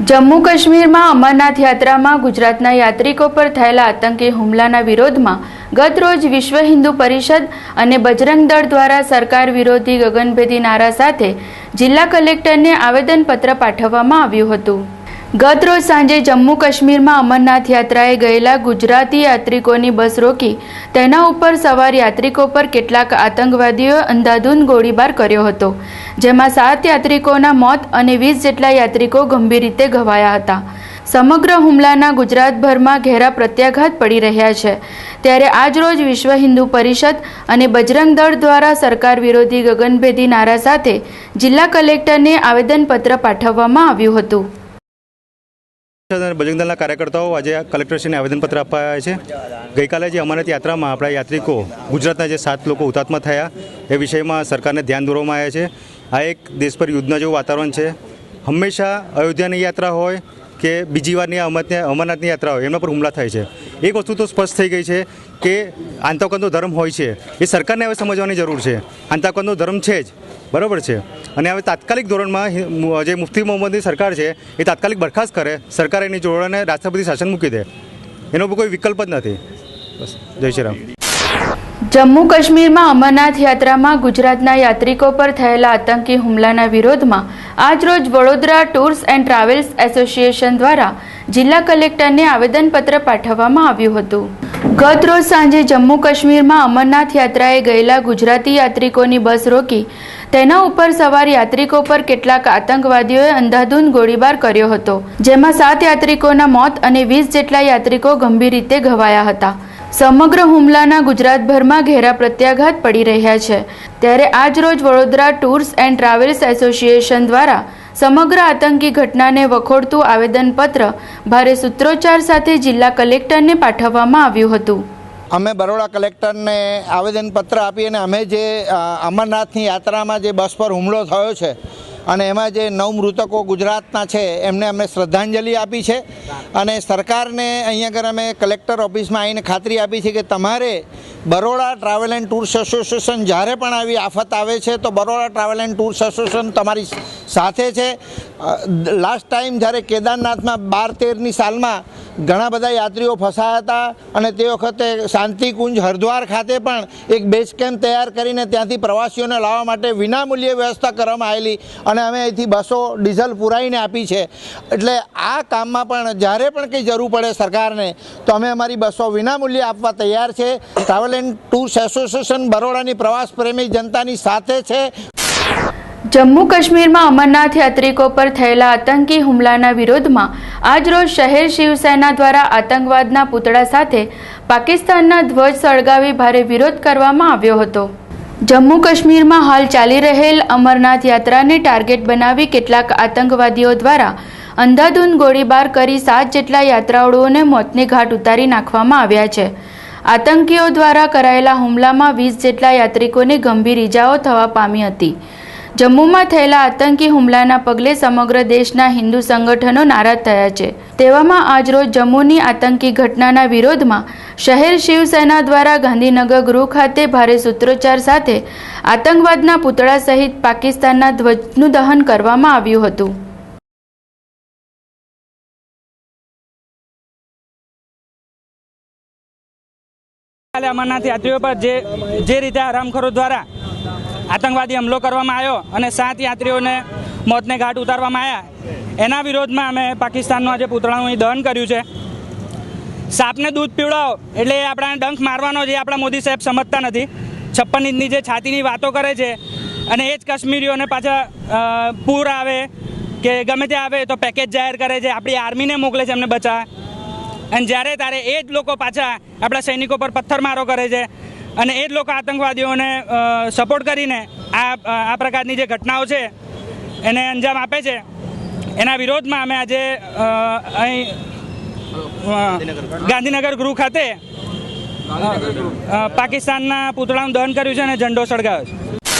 જમ્મુ કાશ્મીરમાં અમરનાથ યાત્રામાં ગુજરાતના યાત્રિકો પર થયેલા આતંકી હુમલાના વિરોધમાં ગત રોજ વિશ્વ હિન્દુ પરિષદ અને બજરંગ દળ દ્વારા સરકાર વિરોધી ગગનભેદી નારા સાથે જિલ્લા કલેક્ટરને આવેદનપત્ર પાઠવવામાં આવ્યું હતું. ગત રોજ સાંજે જમ્મુ કાશ્મીરમાં અમરનાથ યાત્રાએ ગયેલા ગુજરાતી યાત્રિકોની બસ રોકી તેના ઉપર સવાર યાત્રિકો પર કેટલાક આતંકવાદીઓએ અંધાધૂંધ ગોળીબાર કર્યો હતો, જેમાં સાત યાત્રિકોના મોત અને વીસ જેટલા યાત્રિકો ગંભીર રીતે ઘવાયા હતા. સમગ્ર હુમલાના ગુજરાતભરમાં ઘેરા પ્રત્યાઘાત પડી રહ્યા છે. ત્યારે આજરોજ વિશ્વ હિન્દુ પરિષદ અને બજરંગ દળ દ્વારા સરકાર વિરોધી ગગનભેદી નારા સાથે જિલ્લા કલેક્ટરને આવેદનપત્ર પાઠવવામાં આવ્યું હતું. અને બજરંગ દળના કાર્યકર્તાઓ આજે કલેક્ટરશ્રીને આવેદનપત્ર આવ્યા છે. ગઈકાલે જે અમરનાથ યાત્રામાં આપણા યાત્રિકો ગુજરાતના જે સાત લોકો હુતાત્મા થયા, એ વિષયમાં સરકારને ધ્યાન દોરવામાં આવ્યા છે. આ એક દેશ પર યુદ્ધના જેવું વાતાવરણ છે. હંમેશા અયોધ્યાની યાત્રા હોય કે બીજી વારની અમરને અમરનાથની યાત્રા હોય એમના પર હુમલા થાય છે. એક વસ્તુ તો સ્પષ્ટ થઈ ગઈ છે કે આતંકવાદનો ધર્મ હોય છે. એ સરકારને હવે સમજવાની જરૂર છે. આતંકવાદનો ધર્મ છે જ. બરાબર છે? અને હવે તાત્કાલિક ધોરણમાં જે મુફ્તી મોહમ્મદની સરકાર છે, એ તાત્કાલિક બરખાસ્ત કરે. સરકાર એની જોડે રાષ્ટ્રપતિ શાસન મૂકી દે. એનો કોઈ વિકલ્પ જ નથી. બસ. જય શ્રી રામ. જમ્મુ કાશ્મીરમાં અમરનાથ યાત્રામાં ગુજરાતના યાત્રિકો પર થયેલા આતંકી હુમલાના વિરોધમાં આજરોજ Vadodara tours and travels association દ્વારા જિલ્લા કલેક્ટરને આવેદનપત્ર પાઠવવામાં આવ્યું હતું. ગત રોજ સાંજે જમ્મુ કાશ્મીરમાં અમરનાથ યાત્રાએ ગયેલા ગુજરાતી યાત્રિકોની બસ રોકી તેના ઉપર સવાર યાત્રિકો પર કેટલાક આતંકવાદીઓએ અંધાધૂંધ ગોળીબાર કર્યો હતો, જેમાં સાત યાત્રિકોના મોત અને વીસ જેટલા યાત્રિકો ગંભીર રીતે ઘવાયા હતા. સમગ્ર હુમલાના ગુજરાતભરમાં ઘેરા પ્રત્યાઘાત પડી રહ્યા છે. ત્યારે આજરોજ Vadodara tours and travels association દ્વારા સમગ્ર આતંકી ઘટનાને વખોડતું આવેદનપત્ર ભારે સૂત્રોચ્ચાર સાથે જિલ્લા કલેક્ટરને પાઠવવામાં આવ્યું હતું. અમે બરોડા કલેક્ટરને આવેદનપત્ર આપી અને અમે જે અમરનાથની યાત્રામાં જે બસ પર હુમલો થયો છે અને એમાં જે નવ મૃતકો ગુજરાતના છે, એમને અમે શ્રદ્ધાંજલિ આપી છે. અને સરકારને અહીંયા આગળ અમે કલેક્ટર ઓફિસમાં આવીને ખાતરી આપી છે કે તમારે Baroda travel and tours association જ્યારે પણ આવી આફત આવે છે, તો Baroda travel and tours association તમારી સાથે છે. લાસ્ટ ટાઈમ જ્યારે કેદારનાથમાં બાર તેરની સાલમાં ઘણા બધા યાત્રીઓ ફસાયા હતા અને તે વખતે શાંતિકુંજ હરિદ્વાર ખાતે પણ એક બેઝ કેમ્પ તૈયાર કરીને ત્યાંથી પ્રવાસીઓને લાવવા માટે વિનામૂલ્યે વ્યવસ્થા કરવામાં આવેલી અને અમે અહીંથી બસો ડીઝલ પુરાઈને આપી છે. એટલે આ કામમાં પણ જ્યારે પણ કંઈ જરૂર પડે સરકારને, તો અમે અમારી બસો વિનામૂલ્યે આપવા તૈયાર છે. ટ્રાવેલ એન્ડ ટૂર્સ એસોસિએશન બરોડાની પ્રવાસ પ્રેમી જનતાની સાથે છે. જમ્મુ કાશ્મીરમાં અમરનાથ યાત્રિકો પર થયેલા આતંકી હુમલાના વિરોધમાં આજરોજ શહેર શિવસેના દ્વારા આતંકવાદના પૂતળા સાથે પાકિસ્તાનના ધ્વજ સળગાવી ભારે વિરોધ કરવામાં આવ્યો હતો. જમ્મુ કાશ્મીરમાં હાલ ચાલી રહેલ અમરનાથ યાત્રાને ટાર્ગેટ બનાવી કેટલાક આતંકવાદીઓ દ્વારા અંધાધૂંધ ગોળીબાર કરી સાત જેટલા યાત્રાળુઓને મોતને ઘાટ ઉતારી નાખવામાં આવ્યા છે. આતંકીઓ દ્વારા કરાયેલા હુમલામાં વીસ જેટલા યાત્રિકોને ગંભીર ઈજાઓ થવા પામી હતી. જમ્મુમાં થયેલા આતંકી હુમલાના પગલે સમગ્ર દેશના હિન્દુ સંગઠનો નારાજ થયા છે. તેવામાં આજરોજ જમ્મુની આતંકી ઘટનાના વિરોધમાં શહેર શિવસેના દ્વારા ગાંધીનગર ગૃહ ખાતે ભારે સૂત્રોચ્ચાર સાથે આતંકવાદના પૂતળા સહિત પાકિસ્તાનના ધ્વજનું દહન કરવામાં આવ્યું હતું. કાલે અમરનાથ યાત્રીઓ પર જે જે રીતે આરામખોરો દ્વારા આતંકવાદી હુમલો કરવામાં આવ્યો અને સાત યાત્રીઓને મોતને ઘાટ ઉતારવામાં આવ્યા. એના વિરોધમાં અમે પાકિસ્તાનનું આજે પૂતળાનું દહન કર્યું છે. સાપને દૂધ પીવડાવો એટલે એ આપણાને ડંખ મારવાનો જે આપણા મોદી સાહેબ સમજતા નથી. છપ્પન ઇંચની જે છાતીની વાતો કરે છે અને એ જ કાશ્મીરીઓને પાછા પૂર આવે કે ગમે તે આવે તો પેકેજ જાહેર કરે છે. આપણી આર્મીને મોકલે છે એમને બચાવવા. અને જ્યારે ત્યારે એ જ લોકો પાછા આપણા સૈનિકો પર પથ્થરમારો કરે છે. અને એ જ લોકો આતંકવાદીઓને સપોર્ટ કરીને આ આ પ્રકારની જે ઘટનાઓ છે, એને અંજામ આપે છે. એના વિરોધમાં અમે આજે અહીં ગાંધીનગર ગૃહ ખાતે પાકિસ્તાનના પૂતળાનું દહન કર્યું છે અને ઝંડો સળગાવ્યો છે.